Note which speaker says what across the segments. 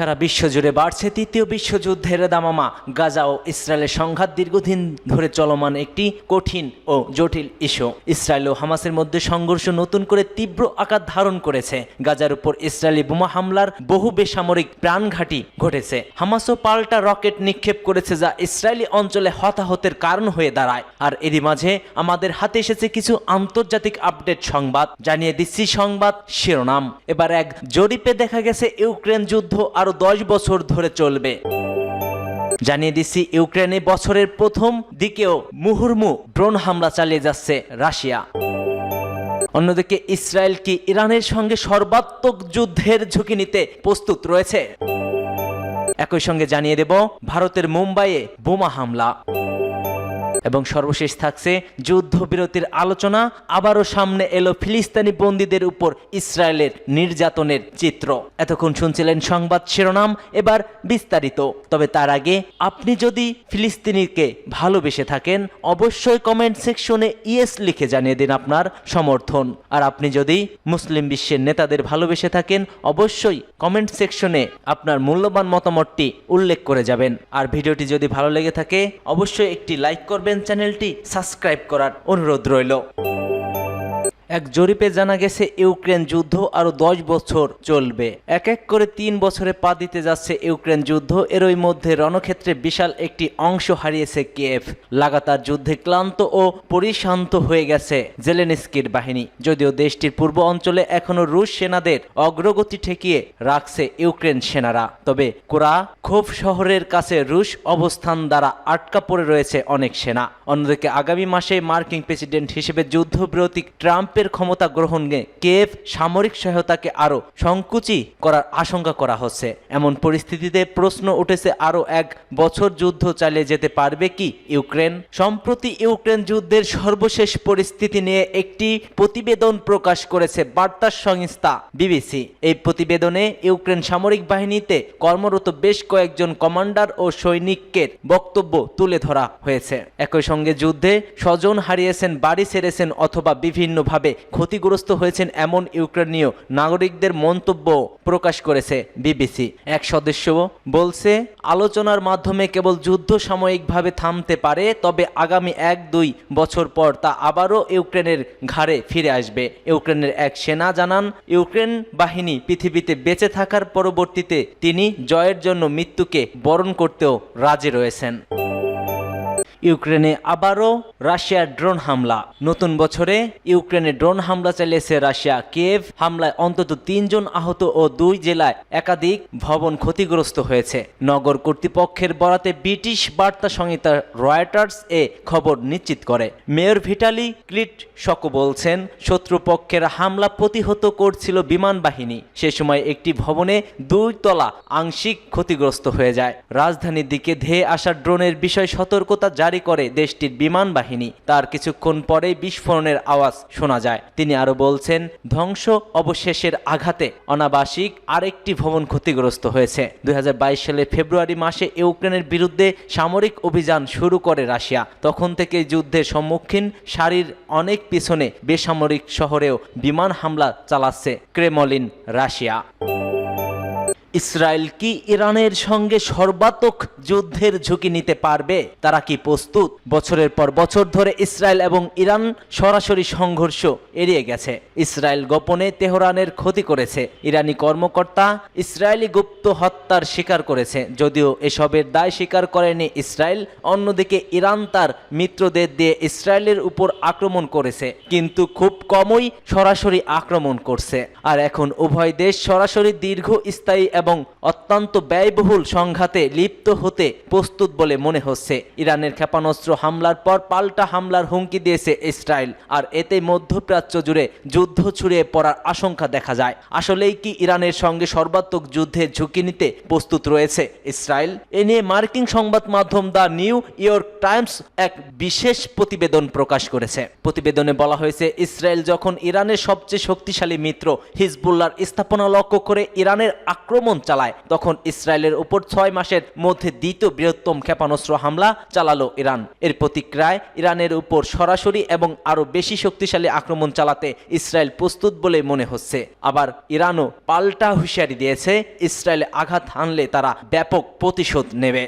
Speaker 1: সারা বিশ্বজুড়ে বাড়ছে তৃতীয় বিশ্বযুদ্ধের দামামা। গাজা ও ইসরায়েলের সংঘাত দীর্ঘদিন ধরে চলমান একটি কঠিন ও জটিল ইস্যু। ইসরায়েল ও হামাসের মধ্যে সংঘর্ষ নতুন করে তীব্র আকার ধারণ করেছে। গাজার উপর ইসরায়েলি বোমা হামলার বহু বেসামরিক প্রাণঘাতী ঘটেছে। হামাসও পাল্টা রকেট নিক্ষেপ করেছে যা ইসরায়েলি অঞ্চলে হতাহতের কারণ হয়ে দাঁড়ায়। আর এরই মাঝে আমাদের হাতে এসেছে কিছু আন্তর্জাতিক আপডেট সংবাদ। জানিয়ে দিচ্ছি সংবাদ শিরোনাম। এবার এক জরিপে দেখা গেছে ইউক্রেন যুদ্ধ আরও দশ বছর ধরে চলবে। জানিয়ে দিচ্ছি, ইউক্রেনে বছরের প্রথম দিকেও মুহুর্মু ড্রোন হামলা চালিয়ে যাচ্ছে রাশিয়া। অন্যদিকে ইসরায়েল কি ইরানের সঙ্গে সর্বাত্মক যুদ্ধের ঝুঁকি নিতে প্রস্তুত রয়েছে? একই সঙ্গে জানিয়ে দেব, ভারতের মুম্বাইয়ে বোমা হামলা। এবং সর্বশেষ থাকছে যুদ্ধবিরতির আলোচনা। আবারও সামনে এলো ফিলিস্তিনি বন্দীদের উপর ইসরায়েলের নির্যাতনের চিত্র। এতক্ষণ শুনছিলেন সংবাদ শিরোনাম, এবার বিস্তারিত। তবে তার আগে আপনি যদি ফিলিস্তিনিকে ভালোবেসে থাকেন, অবশ্যই কমেন্ট সেকশনে ইয়েস লিখে জানিয়ে দিন আপনার সমর্থন। আর আপনি যদি মুসলিম বিশ্বের নেতাদের ভালোবেসে থাকেন, অবশ্যই কমেন্ট সেকশনে আপনার মূল্যবান মতামতটি উল্লেখ করে যাবেন। আর ভিডিওটি যদি ভালো লেগে থাকে, অবশ্যই একটি লাইক করবেন। চ্যানেলটি সাবস্ক্রাইব করার অনুরোধ রইল। এক জরিপে জানা গেছে, ইউক্রেন যুদ্ধ আরও দশ বছর চলবে। এক এক করে তিন বছরে পা দিতে যাচ্ছে ইউক্রেন যুদ্ধ। এরই মধ্যে রণক্ষেত্রে বিশাল একটি অংশ হারিয়েছে কিয়েভ। লাগাতার যুদ্ধে ক্লান্ত ও পরিশান্ত হয়ে গেছে জেলেনস্কির বাহিনী। যদিও দেশটির পূর্ব অঞ্চলে এখনও রুশ সেনাদের অগ্রগতি ঠেকিয়ে রাখছে ইউক্রেন সেনারা। তবে কোরা খোভ শহরের কাছে রুশ অবস্থান দ্বারা আটকা পড়ে রয়েছে অনেক সেনা। অন্যদিকে আগামী মাসে মার্কিন প্রেসিডেন্ট হিসেবে যুদ্ধবিরতি ট্রাম্পের ক্ষমতা গ্রহণে কেভ সামরিক সহায়তাকে আরও সংকুচি করার আশঙ্কা করা হচ্ছে। এমন পরিস্থিতিতে প্রশ্ন উঠেছে আরও এক বছর যুদ্ধ চালিয়ে যেতে পারবে কি ইউক্রেন? সম্প্রতি ইউক্রেন যুদ্ধের সর্বশেষ পরিস্থিতি নিয়ে একটি প্রতিবেদন প্রকাশ করেছে বার্তা সংস্থা বিবিসি। এই প্রতিবেদনে ইউক্রেন সামরিক বাহিনীতে কর্মরত বেশ কয়েকজন কমান্ডার ও সৈনিকের বক্তব্য তুলে ধরা হয়েছে। একই সঙ্গে যুদ্ধে স্বজন হারিয়েছেন, বাড়ি ছেড়েছেন অথবা বিভিন্নভাবে ক্ষতিগ্রস্ত হয়েছেন এমন ইউক্রেনীয় নাগরিকদের মন্তব্য প্রকাশ করেছে বিবিসি। এক সদস্য বলছে, আলোচনার মাধ্যমে কেবল যুদ্ধ সাময়িকভাবে থামতে পারে, তবে আগামী এক দুই বছর পর তা আবারও ইউক্রেনের ঘাড়ে ফিরে আসবে। ইউক্রেনের এক সেনা জানান, ইউক্রেন বাহিনী পৃথিবীতে বেঁচে থাকার পরবর্তীতে তিনি জয়ের জন্য মৃত্যুকে বরণ করতেও রাজি রয়েছেন। ইউক্রেনে আবারও রাশিয়ার ড্রোন হামলা। নতুন বছরে ইউক্রেনে ড্রোন হামলা চালিয়েছে রাশিয়া। কেভ হামলায় অন্তত তিনজন আহত ও দুই জেলায় একাধিক ভবন ক্ষতিগ্রস্ত হয়েছে। নগর কর্তৃপক্ষের বরাতে ব্রিটিশ বার্তা সংহিতা রয়টার্স এ খবর নিশ্চিত করে। মেয়র ভিটালি ক্লিট শক বলছেন, শত্রুপক্ষের হামলা প্রতিহত করছিল বিমান বাহিনী। সে সময় একটি ভবনে দুই তলা আংশিক ক্ষতিগ্রস্ত হয়ে যায়। রাজধানীর দিকে ধেয়ে আসা ড্রোনের বিষয় সতর্কতা জারি করে দেশটির বিমান বাহিনী। তার কিছুক্ষণ পরেই বিস্ফোরণের আওয়াজ শোনা যায়। তিনি আরও বলছেন, ধ্বংস অবশেষের আঘাতে অনাবাসিক আরেকটি ভবন ক্ষতিগ্রস্ত হয়েছে। দুই সালের ফেব্রুয়ারি মাসে ইউক্রেনের বিরুদ্ধে সামরিক অভিযান শুরু করে রাশিয়া। তখন থেকে যুদ্ধের সম্মুখীন সারির অনেক পিছনে বেসামরিক শহরেও বিমান হামলা চালাচ্ছে ক্রেমলিন রাশিয়া। ইসরায়েল কি ইরানের সঙ্গে সর্বাত্মক যুদ্ধের ঝুঁকি নিতে পারবে? তারা কি প্রস্তুত? বছরের পর বছর ধরে ইসরায়েল এবং ইরান সরাসরি সংঘর্ষ এড়িয়ে গেছে। ইসরায়েল গোপনে তেহরানের ক্ষতি করেছে। ইরানি কর্মকর্তা ইসরায়েলি গুপ্ত হত্যার স্বীকার করেছে। যদিও এসবের দায় স্বীকার করেনি ইসরায়েল, অন্যদিকে ইরান তার মিত্রদের দিয়ে ইসরায়েলের উপর আক্রমণ করেছে। কিন্তু খুব কমই সরাসরি আক্রমণ করছে। আর এখন উভয় দেশ সরাসরি দীর্ঘস্থায়ী এবং অত্যন্ত ব্যয়বহুল সংঘাতে লিপ্ত হতে প্রস্তুত বলে মনে হচ্ছে। ইরানের ক্ষেপণাস্ত্র হামলার পর পাল্টা হামলার হুমকি দিয়েছে ইসরায়েল, আর এতে মধ্যপ্রাচ্য জুড়ে যুদ্ধ ছড়িয়ে পড়ার আশঙ্কা দেখা যায়। আসলেই কি ইরানের সঙ্গে সর্বাত্মক যুদ্ধের ঝুঁকি নিতে প্রস্তুত রয়েছে ইসরায়েল? এ নিয়ে মার্কিন সংবাদ মাধ্যম দ্য নিউ ইয়র্ক টাইমস এক বিশেষ প্রতিবেদন প্রকাশ করেছে। প্রতিবেদনে বলা হয়েছে, ইসরায়েল যখন ইরানের সবচেয়ে শক্তিশালী মিত্র হিজবুল্লার স্থাপনা লক্ষ্য করে ইরানের আক্রমণ আক্রমণ চালায়। তখন ইসরায়েলের উপর ছয় মাসের মধ্যে দ্বিতীয় বৃহত্তম ক্ষেপণাস্ত্র হামলা চালালো ইরান। এর প্রতিক্রিয়ায় ইরানের উপর সরাসরি এবং আরও বেশি শক্তিশালী আক্রমণ চালাতে ইসরায়েল প্রস্তুত বলে মনে হচ্ছে। আবার ইরানও পাল্টা হুঁশিয়ারি দিয়েছে, ইসরায়েলে আঘাত হানলে তারা ব্যাপক প্রতিশোধ নেবে।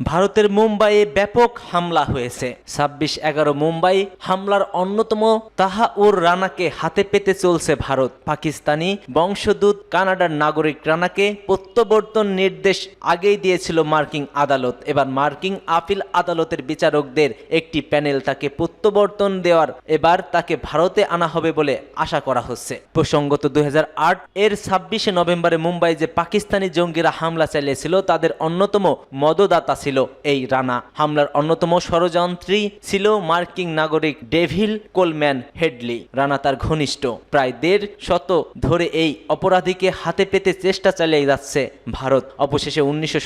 Speaker 1: ভারতের মুম্বাইয়ে ব্যাপক হামলা হয়েছে। ছাব্বিশ এগারো মুম্বাই হামলার অন্যতম তাহাউর রানাকে হাতে পেতে চলছে ভারত। পাকিস্তানি বংশদূত কানাডার নাগরিক রানাকে প্রত্যাবর্তন নির্দেশ আগেই দিয়েছিল মার্কিং আদালত। এবার মার্কিং আপিল আদালতের বিচারকদের একটি প্যানেল তাকে প্রত্যাবর্তন দেওয়ার এবার তাকে ভারতে আনা হবে বলে আশা করা হচ্ছে। প্রসঙ্গত দুই হাজার আট এর ছাব্বিশে নভেম্বরে মুম্বাই যে পাকিস্তানি জঙ্গিরা হামলা চালিয়েছিল, তাদের অন্যতম মদদাতা ছিল এই রানা। হামলার অন্যতম ষড়যন্ত্রী ছিল মার্কিন নাগরিক ডেভিল কোলম্যান হেডলি। রানা তার ঘনিষ্ঠ, প্রায় দেড় শত ধরে এই অপরাধীকে হাতে পেতে চেষ্টা চালিয়ে যাচ্ছে ভারত। অবশেষে উনিশশো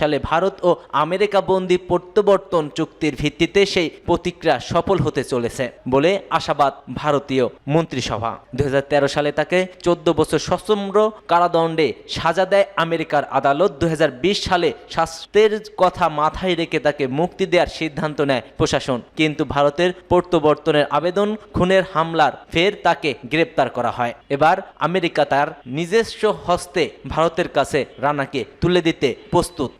Speaker 1: সালে ভারত ও আমেরিকা বন্দি প্রত্যাবর্তন চুক্তির ভিত্তিতে সেই প্রতিক্রিয়া সফল হতে চলেছে বলে আশাবাদ ভারতীয় মন্ত্রিসভা। দুই হাজার তেরো সালে তাকে চোদ্দ বছর সশ্রম কারাদণ্ডে সাজা দেয় আমেরিকার আদালত। দুই হাজার বিশ সালে শাস্ত্রের কথা মাথায় রেখে তাকে মুক্তি দেওয়ার সিদ্ধান্ত নেয় প্রশাসন। কিন্তু ভারতের প্রত্যাবর্তনের আবেদন, খুনের হামলার ফের তাকে গ্রেপ্তার করা হয়। এবার আমেরিকা তার নিজস্ব হস্তে ভারতের কাছে রানাকে তুলে দিতে প্রস্তুত।